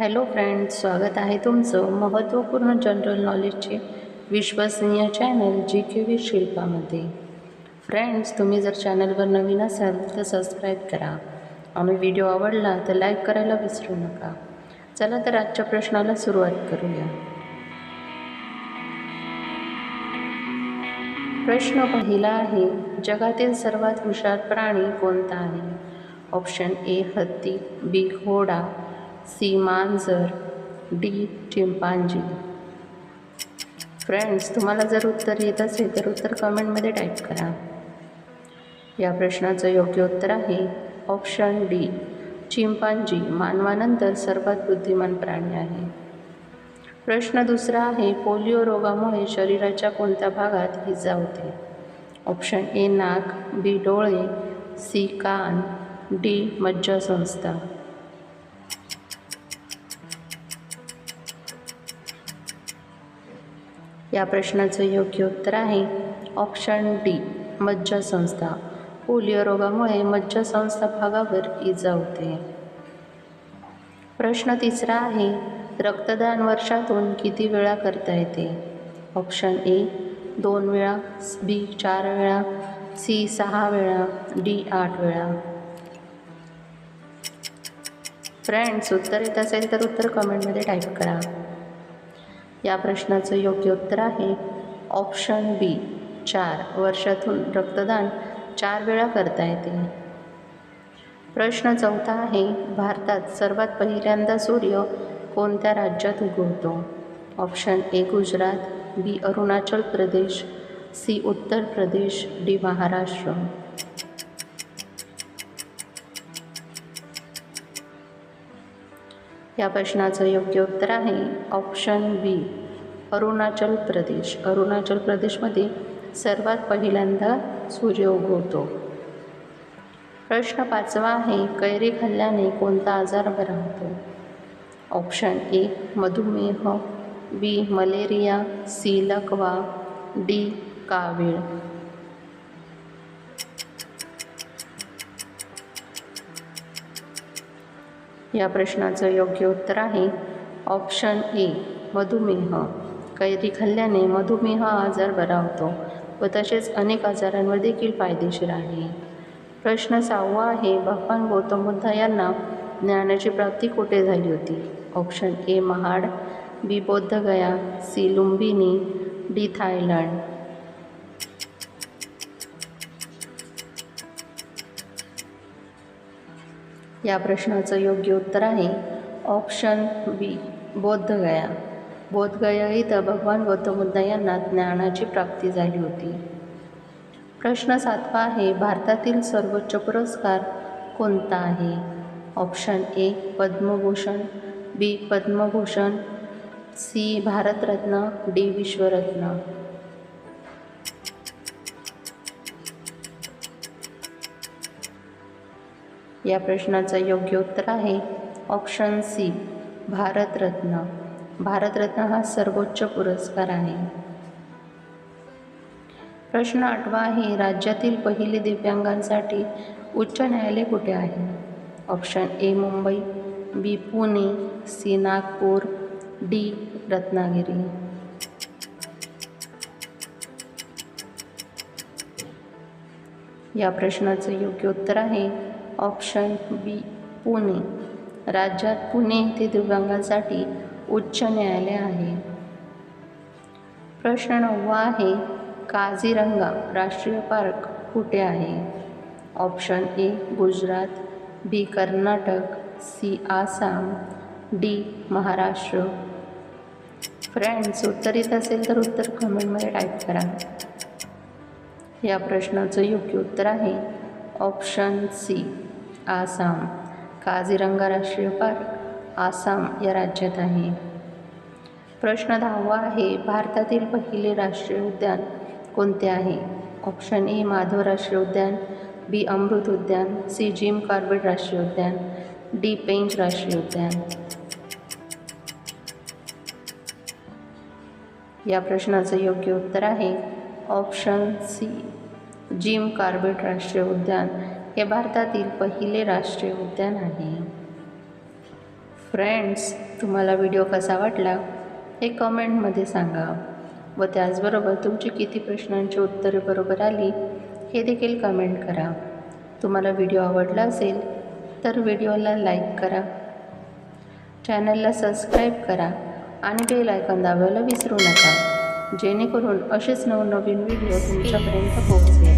Hello friends स्वागत आहे तुमचं महत्त्वपूर्ण जनरल नॉलेजचे विश्वसनीय चॅनल जी के व्ही शिल्पामध्ये. फ्रेंड्स तुम्ही जर चॅनलवर नवीन असाल तर सबस्क्राईब करा. आणि व्हिडिओ आवडला तर लाईक करायला विसरू नका. चला तर आजच्या प्रश्नाला सुरुवात करूया. प्रश्न पहिला आहे जगातील सर्वात हुशार प्राणी कोणता आहे? ऑप्शन ए हत्ती बी घोडा सी मांजर डी चिंपांजी. फ्रेंड्स तुम्हाला जर उत्तर येत असेल तर उत्तर कमेंटमध्ये टाईप करा. या प्रश्नाचं योग्य उत्तर आहे ऑप्शन डी चिंपांजी. मानवानंतर सर्वात बुद्धिमान प्राणी आहे. प्रश्न दुसरा आहे पोलिओ रोगामुळे शरीराच्या कोणत्या भागात इजा होते? ऑप्शन ए नाक बी डोळे सी कान डी मज्जासंस्था. या प्रश्नाचं योग्य उत्तर आहे. ऑप्शन डी मज्जासंस्था. पोलिओ रोगामुळे मज्जासंस्था भागावर इजा होते प्रश्न तिसरा आहे रक्तदान वर्षातून किती वेळा करता येते? ऑप्शन ए दोन वेळा बी चार वेळा सी सहा वेळा डी आठ वेळा. फ्रेंड्स उत्तर येत असेल तर उत्तर कमेंटमध्ये टाईप करा. या प्रश्नाचं योग्य उत्तर आहे. ऑप्शन बी चार. वर्षातून रक्तदान चार वेळा करता येते. प्रश्न चौथा आहे भारतात सर्वात पहिल्यांदा सूर्य कोणत्या राज्यात उगवतो? Option A Gujarat B Arunachal Pradesh C Uttar Pradesh D Maharashtra. या प्रश्नाचं योग्य उत्तर आहे. Option B Arunachal Pradesh. Arunachal प्रदेशमध्ये सर्वात पहिल्यांदा सूर्य उगवतो. प्रश्न पाचवा आहे कैरी खाल्ल्याने कोणता आजार बरा होतो? ऑप्शन ए मधुमेह. B malaria. सी लकवा. डी कावीळ. या प्रश्नाचं योग्य उत्तर आहे. ऑप्शन ए मधुमेह. कैरी खाल्ल्याने मधुमेह आजार बरा होतो व तसेच अनेक आजारांवर देखील फायदेशीर आहे. प्रश्न सहावा आहे भगवान गौतम बुद्ध यांना ज्ञानाची प्राप्ती कुठे झाली होती? Option A Mahad B Bodhgaya C Lumbini D Thailand. या प्रश्नाचं योग्य उत्तर आहे. ऑप्शन बी बोधगया. बोधगया इथं भगवान गौतम बुद्ध यांना ज्ञानाची प्राप्ती झाली होती. प्रश्न सातवा आहे भारतातील सर्वोच्च पुरस्कार कोणता आहे? Option A Padma Bhushan B Padma Bhushan C Bharat Ratna D Vishwaratna. या प्रश्नाचं योग्य उत्तर आहे. Option C Bharat Ratna. भारतरत्न हा सर्वोच्च पुरस्कार आहे. प्रश्न आठवा आहे राज्यातील पहिले दिव्यांगांसाठी उच्च न्यायालय कुठे आहे? Option A Mumbai. B Pune. C Nagpur. D Ratnagiri. या प्रश्नाचं योग्य उत्तर आहे. Option B Pune. राज्यात पुणे येथे दिव्यांगांसाठी उच्च न्यायालय आहे. प्रश्न नववा आहे काझीरंगा राष्ट्रीय पार्क कुठे आहे? Option A Gujarat B Karnataka C Assam D Maharashtra. Friends उत्तर येत असेल तर उत्तर कमेंटमध्ये टाईप करा. या प्रश्नाचं योग्य उत्तर आहे ऑप्शन सी आसाम. काझीरंगा राष्ट्रीय पार्क आसाम या राज्यात आहे. प्रश्न दहावा आहे भारतातील पहिले राष्ट्रीय उद्यान कोणते आहे? ऑप्शन ए माधव राष्ट्रीय उद्यान बी अमृत उद्यान सी जिम कार्बेट राष्ट्रीय उद्यान डी पेंच राष्ट्रीय उद्यान. या प्रश्नाचं योग्य उत्तर आहे ऑप्शन सी जिम कार्बेट राष्ट्रीय उद्यान. हे भारतातील पहिले राष्ट्रीय उद्यान आहे. फ्रेंड्स तुम्हाला व्हिडिओ कसा वाटला? हे कमेंटमध्ये सांगा. व त्याचबरोबर तुमची किती प्रश्नांची उत्तरे बरोबर आली हे देखील कमेंट करा. तुम्हाला व्हिडिओ आवडला असेल तर व्हिडिओला लाईक करा. चॅनलला सबस्क्राईब करा आणि बेल आयकॉन दाबायला विसरू नका. जेणेकरून असेच नवनवीन व्हिडिओ तुमच्यापर्यंत पोहोचेल.